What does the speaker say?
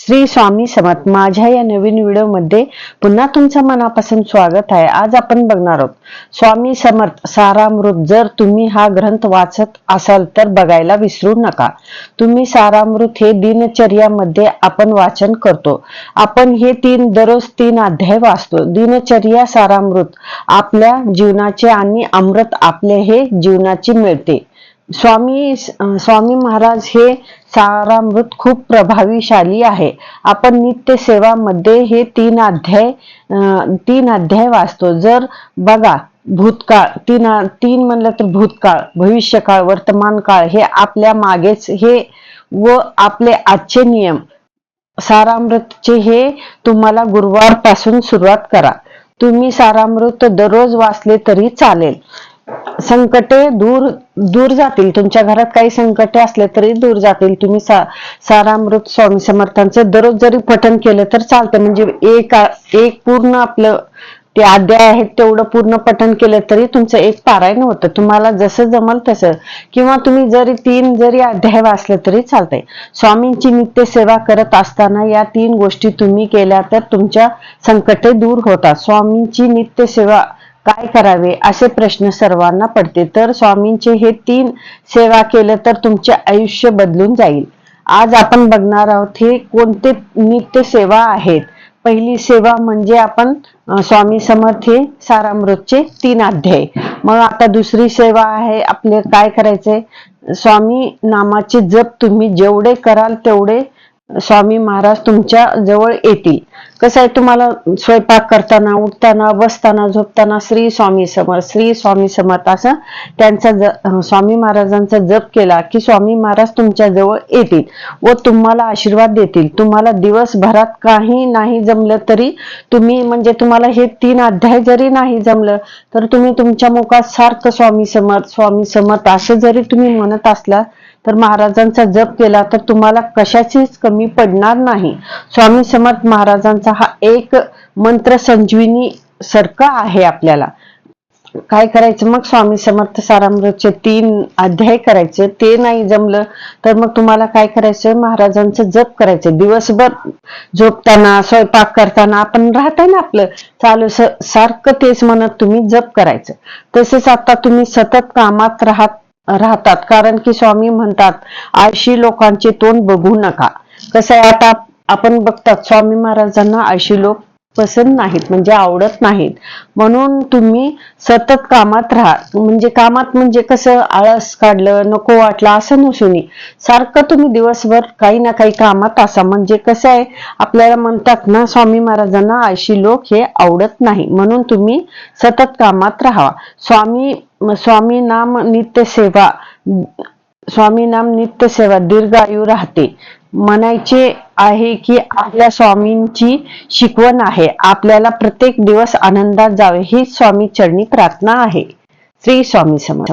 श्री स्वामी समर्थ. माझ्या या नवीन व्हिडिओमध्ये पुन्हा तुमचं मनापासून स्वागत आहे. आज आपण बघणार आहोत स्वामी समर्थ सारामृत. जर तुम्ही हा ग्रंथ वाचत असाल तर बघायला विसरू नका. तुम्ही सारामृत हे दिनचर्यामध्ये आपण वाचन करतो. आपण हे तीन दररोज तीन अध्याय वाचतो. दिनचर्या सारामृत आपल्या जीवनाचे आणि अमृत आपले हे जीवनाची मिळते. स्वामी स्वामी महाराज हे सारामृत खूप प्रभावीशाली आहे. आपण नित्य सेवामध्ये हे तीन अध्याय तीन अध्याय वाचतो. जर बघा भूतकाळ तीन तीन म्हणलं तर भूतकाळ भविष्यकाळ वर्तमान काळ हे आपल्या मागेच हे व आपले आजचे नियम. सारामृतचे हे तुम्हाला गुरुवारपासून सुरुवात करा. तुम्ही सारामृत दररोज वाचले तरी चालेल. संकटे दूर दूर जातील. तुमच्या घरात काही संकटे असले तरी दूर जातील. तुम्ही सा सारामृत स्वामी समर्थांचं दररोज जरी पठन केलं तर चालतं म्हणजे एक एक पूर्ण आपलं ते अध्याय आहेत तेवढं पूर्ण पठन केलं तरी तुमचं एक पारायण होतं. तुम्हाला जसं जमल तसं. किंवा तुम्ही जरी तीन जरी अध्याय वाचले तरी चालतंय. स्वामींची नित्य सेवा करत असताना या तीन गोष्टी तुम्ही केल्या तर तुमच्या संकटे दूर होतात. स्वामींची नित्य सेवा काय करावे? असे प्रश्न सर्वांना पडते. तर स्वामींचे हे तीन सेवा केलं तर तुमचे आयुष्य बदलून जाईल. आज आपण बघणार आहोत हे कोणते नित्य सेवा आहेत? पहिली सेवा म्हणजे आपण स्वामी समर्थ हे सारामृतचे तीन अध्याय. मग आता दुसरी सेवा आहे आपले काय करायचंय स्वामी नामाचे जप तुम्ही जेवढे कराल तेवढे स्वामी महाराज तुमच्या जवळ येतील. कसं आहे तुम्हाला स्वयंपाक करताना उठताना बसताना झोपताना श्री स्वामी समर्थ श्री स्वामी समर्थ असं त्यांचा स्वामी महाराजांचा जप केला की स्वामी महाराज तुमच्या जवळ येतील व तुम्हाला आशीर्वाद देतील. तुम्हाला दिवसभरात काही नाही जमलं तरी तुम्ही म्हणजे तुम्हाला हे तीन अध्याय जरी नाही जमलं तर तुम्ही तुमच्या मुखात सारखं स्वामी समर्थ स्वामी समर्थ असं जरी तुम्ही म्हणत असला तर महाराजांचा जप केला तर तुम्हाला कशाचीच कमी पडणार नाही. स्वामी समर्थ महाराजांचा हा एक मंत्र संजीवनी सारखं आहे आपल्याला. काय करायचं? मग स्वामी समर्थ सारामृतचे तीन अध्याय करायचे. ते नाही जमलं तर मग तुम्हाला काय करायचं? महाराजांचं जप करायचं. दिवसभर झोपताना स्वयंपाक करताना आपण राहतंय ना आपलं. चालू सारखं तेच म्हणत तुम्ही जप करायचं. तसेच आता तुम्ही सतत कामात राहत राहतात. कारण की स्वामी म्हणतात आळशी लोकांचे तोंड बघू नका. कसं आहे आता आपण बघतात स्वामी महाराजांना आळशी लोक पसंत नाहीत म्हणजे आवडत नाहीत. म्हणून तुम्ही सतत कामात राहा. म्हणजे कामात म्हणजे कसं आळस काढलं नको वाटलं असं नसून सारखं तुम्ही दिवसभर काही ना काही कामात असा. म्हणजे कसं आहे आपल्याला म्हणतात ना स्वामी महाराजांना आळशी लोक हे आवडत नाही. म्हणून तुम्ही सतत कामात राहावा. स्वामी स्वामी नाम नित्य सेवा स्वामी नाम नित्य सेवा दीर्घायू राहते म्हणायचे आहे की आपल्या स्वामींची शिकवण आहे. आपल्याला प्रत्येक दिवस आनंदात जावे ही स्वामी चरणी प्रार्थना आहे. श्री स्वामी समर्थ.